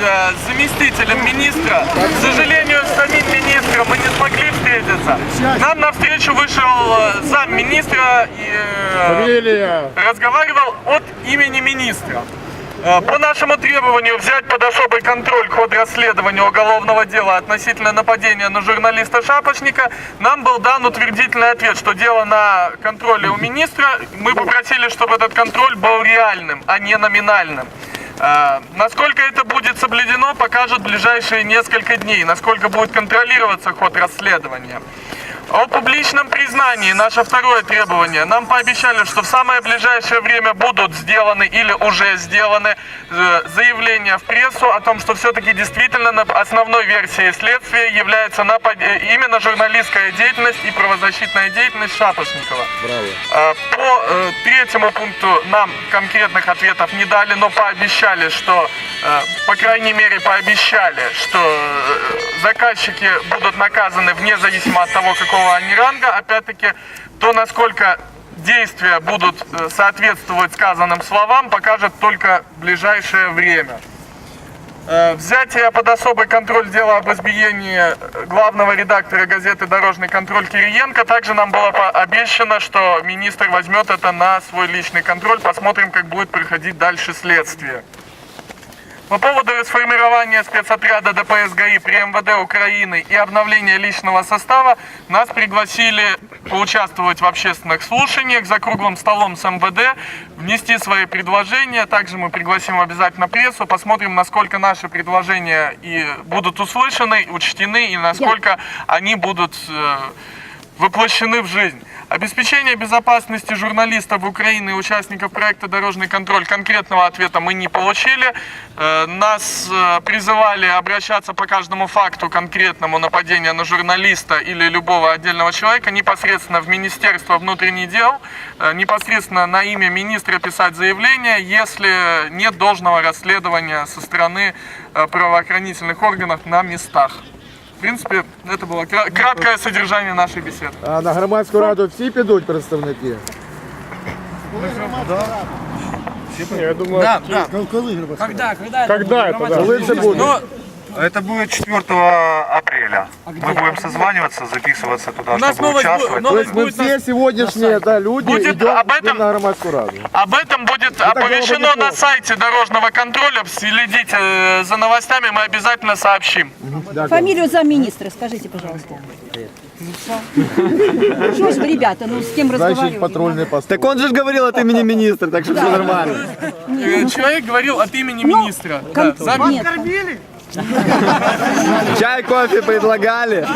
э, с заместителем министра. К сожалению, с самим министром мы не смогли встретиться. Нам навстречу вышел э, замминистра и э, разговаривал от имени министра. Э, По нашему требованию взять под особый контроль ход расследования уголовного дела относительно нападения на журналиста Шапошника, нам был дан утвердительный ответ, что дело на контроле у министра. Мы попросили, чтобы этот контроль был реальным, а не номинальным. Э, Насколько это будет соблюдено, покажут ближайшие несколько дней, насколько будет контролироваться ход расследования. О публичном признании, наше второе требование. Нам пообещали, что в самое ближайшее время будут сделаны или уже сделаны э, заявления в прессу о том, что все-таки действительно основной версией следствия является напад- э, именно журналистская деятельность и правозащитная деятельность Шапошникова. Э, По третьему пункту нам конкретных ответов не дали, но пообещали, что, по крайней мере, пообещали, что э, заказчики будут наказаны вне зависимости от того, какого они ранга. Опять-таки, то, насколько действия будут э, соответствовать сказанным словам, покажет только ближайшее время. Э, Взятие под особый контроль дела об избиении главного редактора газеты «Дорожный контроль» Кириенко. Также нам было обещано, что министр возьмет это на свой личный контроль. Посмотрим, как будет проходить дальше следствие. По поводу расформирования спецотряда ДПС ГАИ при МВД Украины и обновления личного состава нас пригласили поучаствовать в общественных слушаниях за круглым столом с МВД, внести свои предложения. Также мы пригласим обязательно прессу, посмотрим, насколько наши предложения и будут услышаны, учтены и насколько они будут э, воплощены в жизнь. Обеспечение безопасности журналистов Украины и участников проекта «Дорожный контроль» конкретного ответа мы не получили. Э, Нас э, призывали обращаться по каждому факту конкретному нападения на журналиста или любого отдельного человека непосредственно в Министерство внутренних дел, э, непосредственно на имя министра писать заявление, если нет должного расследования со стороны правоохранительных органов на местах. В принципе, это было кра- краткое содержание нашей беседы. А на громадську раду всі підуть представники? Я думаю, Да, да. Когда, когда когда это? да? Коли це буде? Но это будет 4 апреля. Мы будем созваниваться, записываться туда, нас чтобы участвовать. То новость есть мы будет на- все сегодняшние да, люди Будет идем, об этом- на громадскую раду. Об этом будет оповещено на сайте дорожного контроля. Следите э, за новостями, мы обязательно сообщим. Дякую. Фамилию замминистра скажите, пожалуйста. Что ж вы, ребята, ну с кем Значит, разговаривать? патрульный пост. Так он же ж говорил от имени министра, так что все нормально. Э, Человек говорил от имени Ну, министра. кон- Да, зам- Нет. Чай, кофе предлагали.